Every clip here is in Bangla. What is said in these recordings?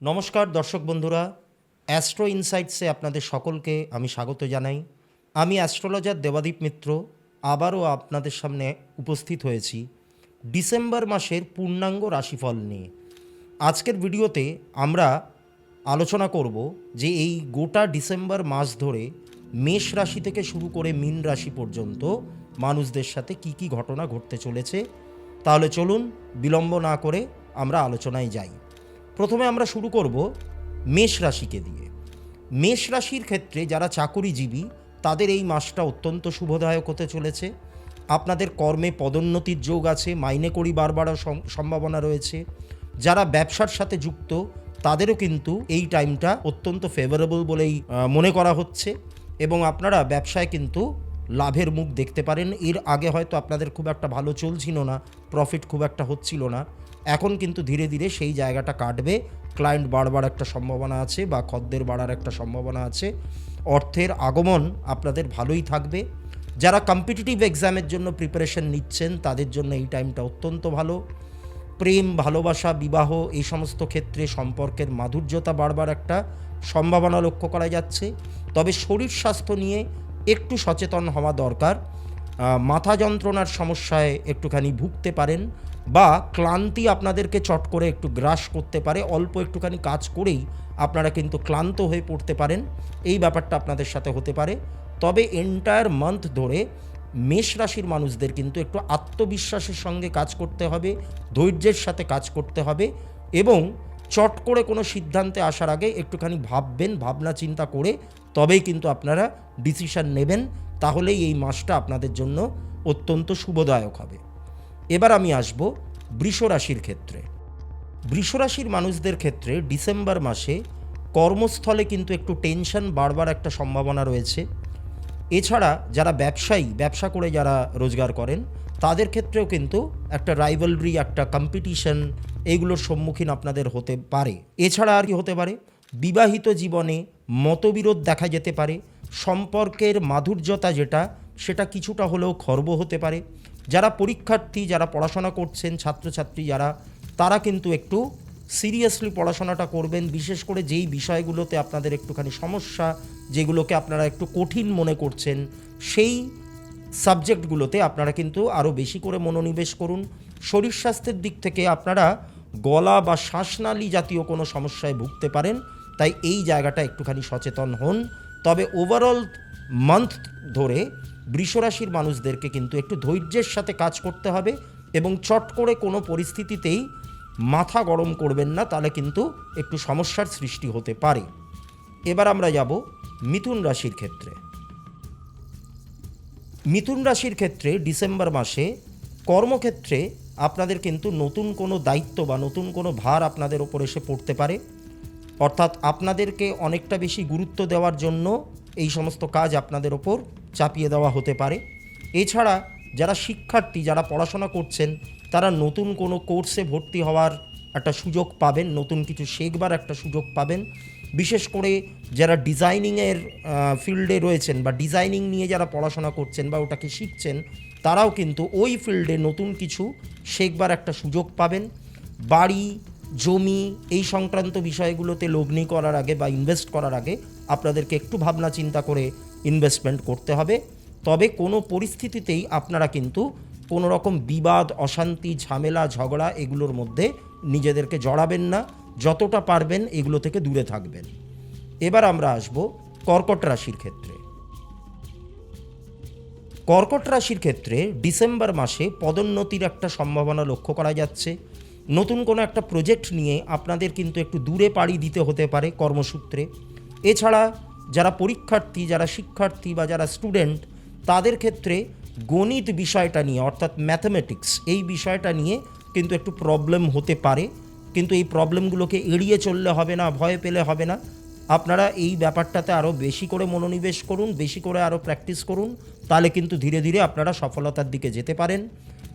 নমস্কার দর্শক বন্ধুরা অ্যাস্ট্রো ইনসাইটসে আপনাদের সকলকে আমি স্বাগত জানাই। আমি অ্যাস্ট্রোলজার দেবাদীপ মিত্র, আবারও আপনাদের সামনে উপস্থিত হয়েছি ডিসেম্বর মাসের পূর্ণাঙ্গ রাশিফল নিয়ে। আজকের ভিডিওতে আমরা আলোচনা করব যে এই গোটা ডিসেম্বর মাস ধরে মেষ রাশি থেকে শুরু করে মীন রাশি পর্যন্ত মানুষদের সাথে কি কি ঘটনা ঘটতে চলেছে। তাহলে চলুন বিলম্ব না করে আমরা আলোচনায় যাই। প্রথমে আমরা শুরু করব মেষ রাশিকে দিয়ে। মেষ রাশির ক্ষেত্রে যারা চাকুরিজীবী, তাদের এই মাসটা অত্যন্ত শুভদায়ক হতে চলেছে। আপনাদের কর্মে পদোন্নতির যোগ আছে, মাইনে করি বারবার সম্ভাবনা রয়েছে। যারা ব্যবসার সাথে যুক্ত, তাদেরও কিন্তু এই টাইমটা অত্যন্ত ফেভারেবল বলেই মনে করা হচ্ছে। এবং আপনারা ব্যবসায় কিন্তু লাভের মুখ দেখতে পারেন। এর আগে হয়তো আপনাদের খুব একটা ভালো চলছিল না প্রফিট খুব একটা হচ্ছিল না। এখন কিন্তু ধীরে ধীরে সেই জায়গাটা কাটবে। ক্লায়েন্ট বাড়বার একটা সম্ভাবনা আছে বা খদ্দের বাড়ার একটা সম্ভাবনা আছে। অর্থের আগমন আপনাদের ভালোই থাকবে। যারা কম্পিটিটিভ এক্সামের জন্য প্রিপারেশন নিচ্ছেন, তাদের জন্য এই টাইমটা অত্যন্ত ভালো। প্রেম, ভালোবাসা, বিবাহ এই সমস্ত ক্ষেত্রে সম্পর্কের মাধুর্যতা বাড়বার একটা সম্ভাবনা লক্ষ্য করা যাচ্ছে। তবে শরীর স্বাস্থ্য নিয়ে একটু সচেতন হওয়া দরকার। মাথা যন্ত্রণার সমস্যায় একটুখানি ভুগতে পারেন। বা ক্লান্তি আপনাদেরকে চট করে একটু গ্রাস করতে পারে, অল্প একটুখানি কাজ করেই আপনারা কিন্তু ক্লান্ত হয়ে পড়তে পারেন। এই ব্যাপারটা আপনাদের সাথে হতে পারে। তবে এন্টায়ার মান্থ ধরে মেষ রাশির মানুষদের কিন্তু একটু আত্মবিশ্বাসের সঙ্গে কাজ করতে হবে, ধৈর্যের সাথে কাজ করতে হবে এবং চট করে কোনো সিদ্ধান্তে আসার আগে একটুখানি ভাববেন, ভাবনা চিন্তা করে তবেই কিন্তু আপনারা ডিসিশন নেবেন। তাহলেই এই মাসটা আপনাদের জন্য অত্যন্ত শুভদায়ক হবে। এবার আমি আসব বৃষ রাশির ক্ষেত্রে। বৃষরাশির মানুষদের ক্ষেত্রে ডিসেম্বর মাসে কর্মস্থলে কিন্তু একটু টেনশন বাড়বার একটা সম্ভাবনা রয়েছে। এছাড়া যারা ব্যবসায়ী, ব্যবসা করে যারা রোজগার করেন, তাদের ক্ষেত্রেও কিন্তু একটা রাইভালরি একটা কম্পিটিশন এইগুলোর সম্মুখীন আপনাদের হতে পারে। এছাড়া আর কি হতে পারে? বিবাহিত জীবনে মতবিরোধ দেখা যেতে পারে। সম্পর্কের মাধুর্যতা যেটা, সেটা কিছুটা হলেও খর্ব হতে পারে। যারা পরীক্ষার্থী, যারা পড়াশোনা করছেন, ছাত্রছাত্রী যারা, তারা কিন্তু একটু সিরিয়াসলি পড়াশোনাটা করবেন। বিশেষ করে যেই বিষয়গুলোতে আপনাদের একটুখানি সমস্যা, যেগুলোকে আপনারা একটু কঠিন মনে করছেন, সেই সাবজেক্টগুলোতে আপনারা কিন্তু আরও বেশি করে মনোনিবেশ করুন। শরীর স্বাস্থ্যের দিক থেকে আপনারা গলা বা শ্বাসনালী জাতীয় কোনো সমস্যায় ভুগতে পারেন, তাই এই জায়গাটা একটুখানি সচেতন হন। তবে ওভারঅল মান্থ ধরে বৃষরাশির মানুষদেরকে কিন্তু একটু ধৈর্যের সাথে কাজ করতে হবে এবং চট করে কোনো পরিস্থিতিতেই মাথা গরম করবেন না, তাহলে কিন্তু একটু সমস্যার সৃষ্টি হতে পারে। এবার আমরা যাব মিথুন রাশির ক্ষেত্রে। মিথুন রাশির ক্ষেত্রে ডিসেম্বর মাসে কর্মক্ষেত্রে আপনাদের কিন্তু নতুন কোনো দায়িত্ব বা নতুন কোনো ভার আপনাদের ওপর এসে পড়তে পারে। অর্থাৎ আপনাদেরকে অনেকটা বেশি গুরুত্ব দেওয়ার জন্য এই সমস্ত কাজ আপনাদের ওপর চাপিয়ে দেওয়া হতে পারে। এছাড়া যারা শিক্ষার্থী, যারা পড়াশোনা করছেন, তারা নতুন কোনো কোর্সে ভর্তি হওয়ার একটা সুযোগ পাবেন, নতুন কিছু শেখবার একটা সুযোগ পাবেন। বিশেষ করে যারা ডিজাইনিংয়ের ফিল্ডে রয়েছেন বা ডিজাইনিং নিয়ে যারা পড়াশোনা করছেন বা ওটাকে শিখছেন, তারাও কিন্তু ওই ফিল্ডে নতুন কিছু শেখবার একটা সুযোগ পাবেন। বাড়ি, জমি, এই সংক্রান্ত বিষয়গুলোতে লগ্নি করার আগে বা ইনভেস্ট করার আগে আপনাদেরকে একটু ভাবনা চিন্তা করে ইনভেস্টমেন্ট করতে হবে। তবে কোনো পরিস্থিতিতেই আপনারা কিন্তু কোনো রকম বিবাদ, অশান্তি, ঝামেলা, ঝগড়া এগুলোর মধ্যে নিজেদেরকে জড়াবেন না। যতটা পারবেন এগুলো থেকে দূরে থাকবেন। এবার আমরা আসব কর্কট রাশির ক্ষেত্রে। কর্কট রাশির ক্ষেত্রে ডিসেম্বর মাসে পদোন্নতির একটা সম্ভাবনা লক্ষ্য করা যাচ্ছে। নতুন কোনো একটা প্রজেক্ট নিয়ে আপনাদের কিন্তু একটু দূরে পাড়ি দিতে হতে পারে কর্মসূত্রে। এছাড়া যারা পরীক্ষার্থী, যারা শিক্ষার্থী বা যারা স্টুডেন্ট তাদের ক্ষেত্রে গণিত বিষয়টা নিয়ে, অর্থাৎ ম্যাথমেটিক্স এই বিষয়টা নিয়ে কিন্তু একটু প্রবলেম হতে পারে। কিন্তু এই প্রবলেমগুলোকে এড়িয়ে চললে হবে না, ভয় পেলে হবে না। আপনারা এই ব্যাপারটাতে আরও বেশি করে মনোনিবেশ করুন, বেশি করে আরও প্র্যাকটিস করুন, তাহলে কিন্তু ধীরে ধীরে আপনারা সফলতার দিকে যেতে পারেন।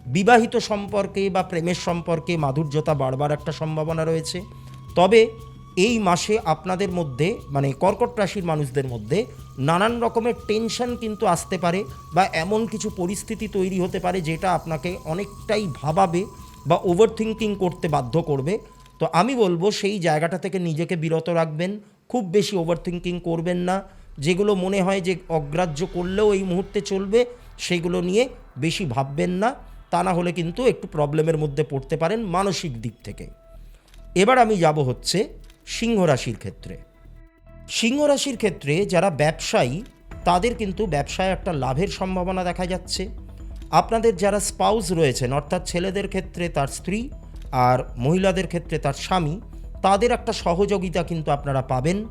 বিবাহিত সম্পর্কে বা প্রেমের সম্পর্কে মাধুর্যতা বাড়বার একটা সম্ভাবনা রয়েছে। তবে এই মাসে আপনাদের মধ্যে মানে কর্কট রাশির মানুষদের মধ্যে নানান রকমের টেনশন কিন্তু আসতে পারে বা এমন কিছু পরিস্থিতি তৈরি হতে পারে যেটা আপনাকে অনেকটাই ভাবাবে বা ওভার থিঙ্কিং করতে বাধ্য করবে। তো আমি বলব সেই জায়গাটা থেকে নিজেকে বিরত রাখবেন, খুব বেশি ওভার থিঙ্কিং করবেন না। যেগুলো মনে হয় যে অগ্রাহ্য করলেও এই মুহূর্তে চলবে, সেগুলো নিয়ে বেশি ভাববেন না। তা না হলে কিন্তু একটু প্রবলেমের মধ্যে পড়তে পারেন মানসিক দিক থেকে। এবার আমি যাব হচ্ছে সিংহ রাশির ক্ষেত্রে। সিংহ রাশির ক্ষেত্রে যারা ব্যবসায়ী, তাদের কিন্তু ব্যবসায় একটা লাভের সম্ভাবনা দেখা যাচ্ছে। আপনাদের যারা স্পাউস রয়েছেন, অর্থাৎ ছেলেদের ক্ষেত্রে তার স্ত্রী আর মহিলাদের ক্ষেত্রে তার স্বামী, তাদের একটা সহযোগিতা কিন্তু আপনারা পাবেন।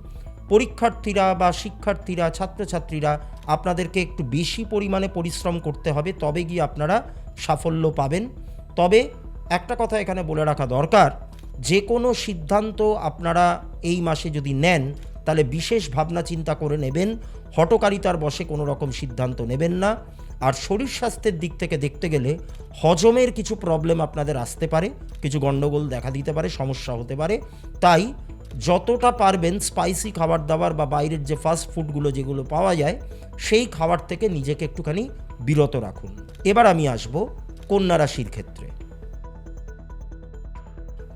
পরীক্ষার্থীরা বা শিক্ষার্থীরা, ছাত্রছাত্রীরা আপনাদেরকে একটু বেশি পরিমাণে পরিশ্রম করতে হবে, তবে গিয়ে আপনারা সাফল্য পাবেন। তবে একটা কথা এখানে বলে রাখা দরকার যে কোনো সিদ্ধান্ত আপনারা এই মাসে যদি নেন, তাহলে বিশেষ ভাবনা চিন্তা করে নেবেন হটকারিতার বসে কোনো রকম সিদ্ধান্ত নেবেন না। আর শরীর স্বাস্থ্যের দিক থেকে দেখতে গেলে হজমের কিছু প্রবলেম আপনাদের আসতে পারে, কিছু গণ্ডগোল দেখা দিতে পারে, সমস্যা হতে পারে। তাই যতটা পারবেন স্পাইসি খাবার দাবার বা বাইরের যে ফাস্ট ফুডগুলো যেগুলো পাওয়া যায়, সেই খাবার থেকে নিজেকে একটুখানি বিরত রাখুন। এবার আমি আসব কন্যা রাশির ক্ষেত্রে।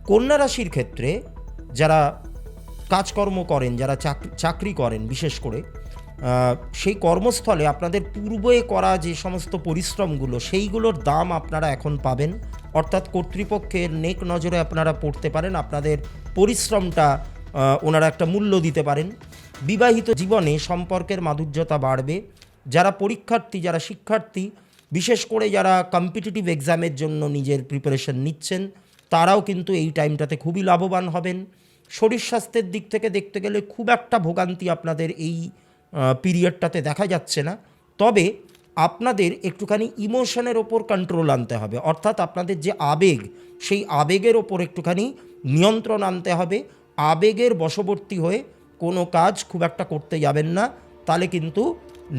কন্যা রাশির ক্ষেত্রে যারা কাজকর্ম করেন, যারা চাকরি করেন বিশেষ করে সেই কর্মস্থলে আপনাদের পূর্বে করা যে সমস্ত পরিশ্রমগুলো, সেইগুলোর দাম আপনারা এখন পাবেন। অর্থাৎ কর্তৃপক্ষের নেক নজরে আপনারা পড়তে পারেন, আপনাদের পরিশ্রমটা ওনারা একটা মূল্য দিতে পারেন। বিবাহিত জীবনে সম্পর্কের মাধুর্যতা বাড়বে। যারা পরীক্ষার্থী, যারা শিক্ষার্থী, বিশেষ করে যারা কম্পিটিটিভ এক্সামের জন্য নিজের প্রিপারেশন নিচ্ছেন তারাও কিন্তু এই টাইমটাতে খুবই লাভবান হবেন। শরীর স্বাস্থ্যের দিক থেকে দেখতে গেলে খুব একটা ভোগান্তি আপনাদের এই পিরিয়ডটাতে দেখা যাচ্ছে না। তবে আপনাদের একটুখানি ইমোশনের ওপর কন্ট্রোল আনতে হবে। অর্থাৎ আপনাদের যে আবেগ, সেই আবেগের ওপর একটুখানি নিয়ন্ত্রণ আনতে হবে। আবেগের বশবর্তী হয়ে কোনো কাজ খুব একটা করতে যাবেন না। তাহলে কিন্তু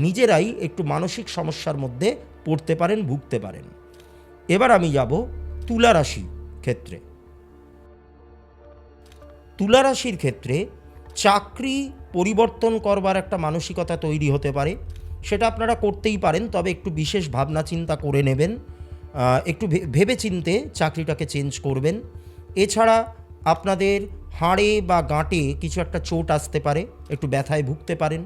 নিজেরাই একটু মানসিক সমস্যার মধ্যে পড়তে পারেন, ভুগতে পারেন। এবার আমি যাব তুলা রাশি। ক্ষেত্রে। তুলা রাশির ক্ষেত্রে চাকরি পরিবর্তন করবার একটা মানসিকতা তৈরি হতে পারে। সেটা আপনারা করতেই পারেন, তবে একটু বিশেষ ভাবনা চিন্তা করে নেবেন একটু ভেবে চিনতে চাকরিটাকে চেঞ্জ করবেন। এছাড়া আপনাদের হাড়ে বা গাঁটে কিছু একটা চোট আসতে পারে, একটু ব্যথায় ভুগতে পারেন।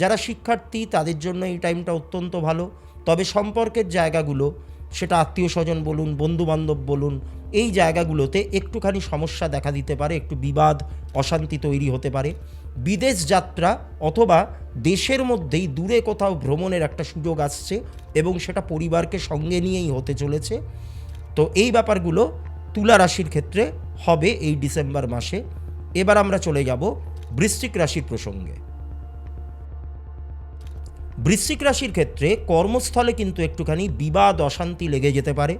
যারা শিক্ষার্থী, তাদের জন্য এই টাইমটা অত্যন্ত ভালো। তবে সম্পর্কের জায়গাগুলো সেটা আত্মীয় স্বজন বলুন, বন্ধুবান্ধব বলুন, এই জায়গাগুলোতে একটুখানি সমস্যা দেখা দিতে পারে, একটু বিবাদ, অশান্তি তৈরি হতে পারে। বিদেশ যাত্রা অথবা দেশের মধ্যেই দূরে কোথাও ভ্রমণের একটা সুযোগ আসছে এবং সেটা পরিবারকে সঙ্গে নিয়েই হতে চলেছে। তো এই ব্যাপারগুলো তুলা রাশির ক্ষেত্রে হবে এই ডিসেম্বর মাসে। এবার আমরা চলে যাব বৃশ্চিক রাশির প্রসঙ্গে। বৃশ্চিক রাশির ক্ষেত্রে কর্মস্থলে কিন্তু একটুখানি বিবাদ, অশান্তি লেগে যেতে পারে।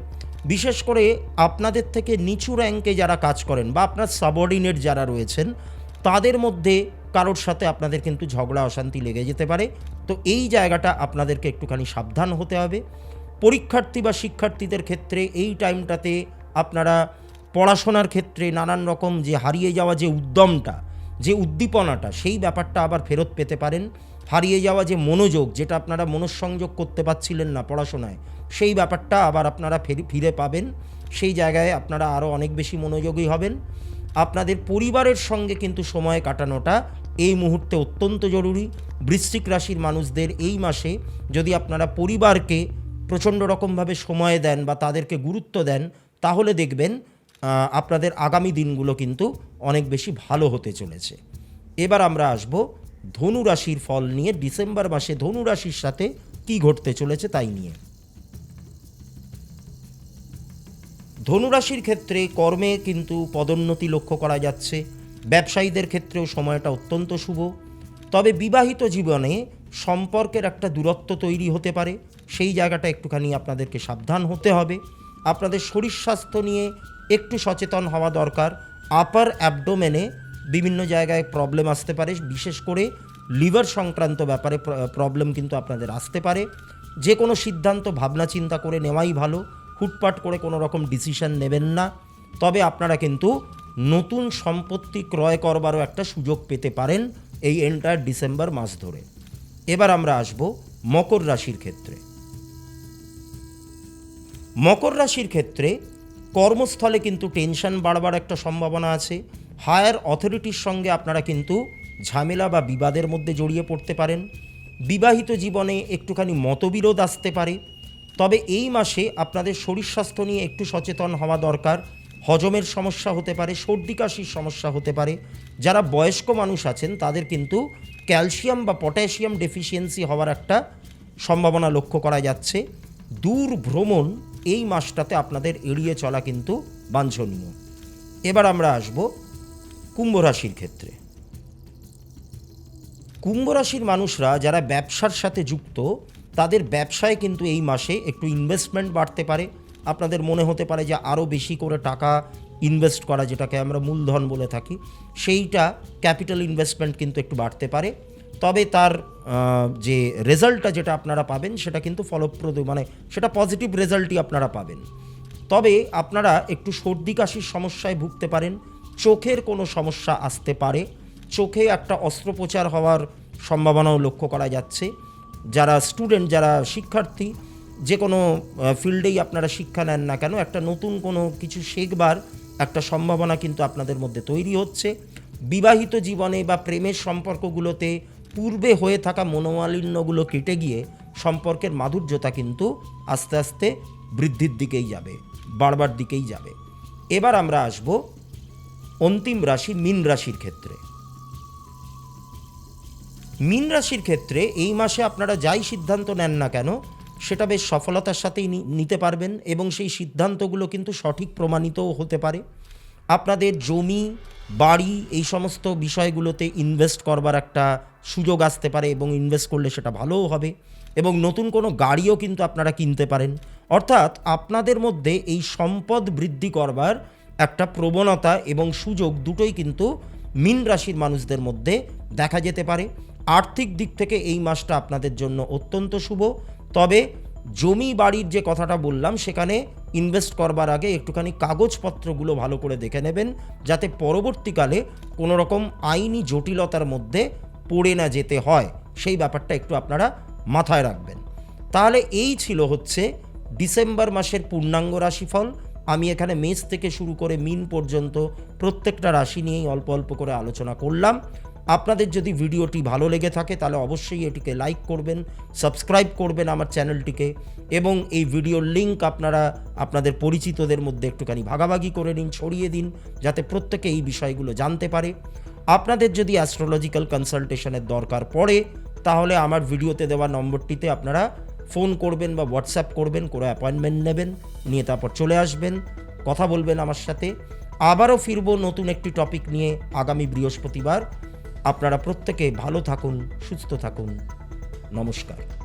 বিশেষ করে আপনাদের থেকে নিচু র্যাঙ্কে যারা কাজ করেন বা আপনার সাবঅর্ডিনেট যারা রয়েছেন, তাদের মধ্যে কারোর সাথে আপনাদের কিন্তু ঝগড়া, অশান্তি লেগে যেতে পারে। তো এই জায়গাটা আপনাদেরকে একটুখানি সাবধান হতে হবে। পরীক্ষার্থী বা শিক্ষার্থীদের ক্ষেত্রে এই টাইমটাতে আপনারা পড়াশোনার ক্ষেত্রে নানান রকম যে হারিয়ে যাওয়া যে উদ্যমটা, যে উদ্দীপনাটা, সেই ব্যাপারটা আবার ফেরত পেতে পারেন। হারিয়ে যাওয়া যে মনোযোগ যেটা আপনারা মনঃসংযোগ করতে পারছিলেন না পড়াশোনায়, সেই ব্যাপারটা আবার আপনারা ফেরি, ফিরে পাবেন। সেই জায়গায় আপনারা আরও অনেক বেশি মনোযোগী হবেন। আপনাদের পরিবারের সঙ্গে কিন্তু সময় কাটানোটা এই মুহূর্তে অত্যন্ত জরুরি। বৃশ্চিক রাশির মানুষদের এই মাসে যদি আপনারা পরিবারকে প্রচণ্ড রকমভাবে সময় দেন বা তাদেরকে গুরুত্ব দেন, তাহলে দেখবেন আপনাদের আগামী দিনগুলো কিন্তু অনেক বেশি ভালো হতে চলেছে। এবার আমরা আসব ধনু রাশির ফল নিয়ে ডিসেম্বর মাসে ধনু রাশির সাথে কি ঘটতে চলেছে তাই নিয়ে। ধনুরাশির ক্ষেত্রে কর্মে কিন্তু পদোন্নতি লক্ষ্য করা যাচ্ছে। ব্যবসায়ীদের ক্ষেত্রেও সময়টা অত্যন্ত শুভ। তবে বিবাহিত জীবনে সম্পর্কের একটা দূরত্ব তৈরি হতে পারে। সেই জায়গাটা একটুখানি আপনাদেরকে সাবধান হতে হবে। আপনাদের শরীর স্বাস্থ্য নিয়ে একটু সচেতন হওয়া দরকার। আপার অ্যাবডোমেনে বিভিন্ন জায়গায় প্রবলেম আসতে পারে, বিশেষ করে লিভার সংক্রান্ত ব্যাপারে প্রবলেম কিন্তু আপনাদের আসতে পারে। যে কোনো সিদ্ধান্ত, ভাবনা, চিন্তা করে নেওয়াই ভালো। হুটপাট করে কোনো রকম ডিসিশন নেবেন না। তবে আপনারা কিন্তু নতুন সম্পত্তি ক্রয় করবারও একটা সুযোগ পেতে পারেন এই এন্টায়ার ডিসেম্বর মাস ধরে। এবার আমরা আসব মকর রাশির ক্ষেত্রে। মকর রাশির ক্ষেত্রে কর্মস্থলে কিন্তু টেনশন বাড়বার একটা সম্ভাবনা আছে। হায়ার অথরিটির সঙ্গে আপনারা কিন্তু ঝামেলা বা বিবাদের মধ্যে জড়িয়ে পড়তে পারেন। বিবাহিত জীবনে একটুখানি মতবিরোধ আসতে পারে। তবে এই মাসে আপনাদের শরীর স্বাস্থ্য নিয়ে একটু সচেতন হওয়া দরকার। হজমের সমস্যা হতে পারে, সর্দি কাশির সমস্যা হতে পারে। যারা বয়স্ক মানুষ আছেন, তাদের কিন্তু ক্যালসিয়াম বা পটাশিয়াম ডেফিসিয়েন্সি হওয়ার একটা সম্ভাবনা লক্ষ্য করা যাচ্ছে। দূর ভ্রমণ এই মাসটাতে আপনাদের এড়িয়ে চলা কিন্তু বাঞ্ছনীয়। এবার আমরা আসব কুম্ভ রাশির ক্ষেত্রে। কুম্ভ রাশির মানুষরা যারা ব্যবসার সাথে যুক্ত, তাদের ব্যবসায় কিন্তু এই মাসে একটু ইনভেস্টমেন্ট বাড়তে পারে। আপনাদের মনে হতে পারে যে আরও বেশি করে টাকা ইনভেস্ট করা, যেটাকে আমরা মূলধন বলে থাকি, সেইটা ক্যাপিটাল ইনভেস্টমেন্ট কিন্তু একটু বাড়তে পারে। তবে তার যে রেজাল্টটা যেটা আপনারা পাবেন, সেটা কিন্তু ফলপ্রদ মানে সেটা পজিটিভ রেজাল্টই আপনারা পাবেন। তবে আপনারা একটু সর্দি কাশির সমস্যায় ভুগতে পারেন চোখের কোনো সমস্যা আসতে পারে। চোখে একটা অস্ত্রোপচার হওয়ার সম্ভাবনাও লক্ষ্য করা যাচ্ছে। যারা স্টুডেন্ট, যারা শিক্ষার্থী, যে কোনো ফিল্ডেই আপনারা শিক্ষা নেন না কেন, একটা নতুন কোনো কিছু শেখবার একটা সম্ভাবনা কিন্তু আপনাদের মধ্যে তৈরি হচ্ছে। বিবাহিত জীবনে বা প্রেমের সম্পর্কগুলোতে পূর্বে হয়ে থাকা মনোমালিন্যগুলো কেটে গিয়ে সম্পর্কের মাধুর্যতা কিন্তু আস্তে আস্তে বৃদ্ধির দিকেই যাবে, বাড়বার দিকেই যাবে। এবার আমরা আসব অন্তিম রাশি মীন রাশির ক্ষেত্রে। মীন রাশির ক্ষেত্রে এই মাসে আপনারা যাই সিদ্ধান্ত নেন না কেন, সেটা বেশ সফলতার সাথেই নিতে পারবেন এবং সেই সিদ্ধান্তগুলো কিন্তু সঠিক প্রমাণিতও হতে পারে। আপনাদের জমি, বাড়ি এই সমস্ত বিষয়গুলোতে ইনভেস্ট করবার একটা সুযোগ আসতে পারে এবং ইনভেস্ট করলে সেটা ভালোও হবে এবং নতুন কোনো গাড়িও কিন্তু আপনারা কিনতে পারেন। অর্থাৎ আপনাদের মধ্যে এই সম্পদ বৃদ্ধি করবার একটা প্রবণতা এবং সুযোগ দুটোই কিন্তু মীন রাশির মানুষদের মধ্যে দেখা যেতে পারে। আর্থিক দিক থেকে এই মাসটা আপনাদের জন্য অত্যন্ত শুভ। তবে জমি বাড়ির যে কথাটা বললাম, সেখানে ইনভেস্ট করবার আগে একটুখানি কাগজপত্রগুলো ভালো করে দেখে নেবেন, যাতে পরবর্তীকালে কোনো রকম আইনি জটিলতার মধ্যে পড়ে না যেতে হয়। সেই ব্যাপারটা একটু আপনারা মাথায় রাখবেন। তাহলে এই ছিল হচ্ছে ডিসেম্বর মাসের পূর্ণাঙ্গ রাশিফল। আমি এখানে মেষ থেকে শুরু করে মিন পর্যন্ত প্রত্যেকটা রাশি নিয়েই অল্প অল্প করে আলোচনা করলাম। আপনাদের যদি ভিডিওটি ভালো লেগে থাকে, তাহলে অবশ্যই এটিকে লাইক করবেন, সাবস্ক্রাইব করবেন আমার চ্যানেলটিকে এবং এই ভিডিওর লিংক আপনারা আপনাদের পরিচিতদের মধ্যে একটুখানি ভাগাভাগি করে নিন, ছড়িয়ে দিন, যাতে প্রত্যেকে এই বিষয়গুলো জানতে পারে। আপনাদের যদি অ্যাস্ট্রোলজিক্যাল কনসালটেশনের দরকার পড়ে, তাহলে আমার ভিডিওতে দেওয়া নম্বরটিতে আপনারা ফোন করবেন বা হোয়াটসঅ্যাপ করবেন কোনো অ্যাপয়েন্টমেন্ট নেবেন, নিয়ে তারপর চলে আসবেন, কথা বলবেন আমার সাথে। আবারও ফিরবো নতুন একটি টপিক নিয়ে আগামী বৃহস্পতিবার। আপনারা প্রত্যেকে ভালো থাকুন, সুস্থ থাকুন। নমস্কার।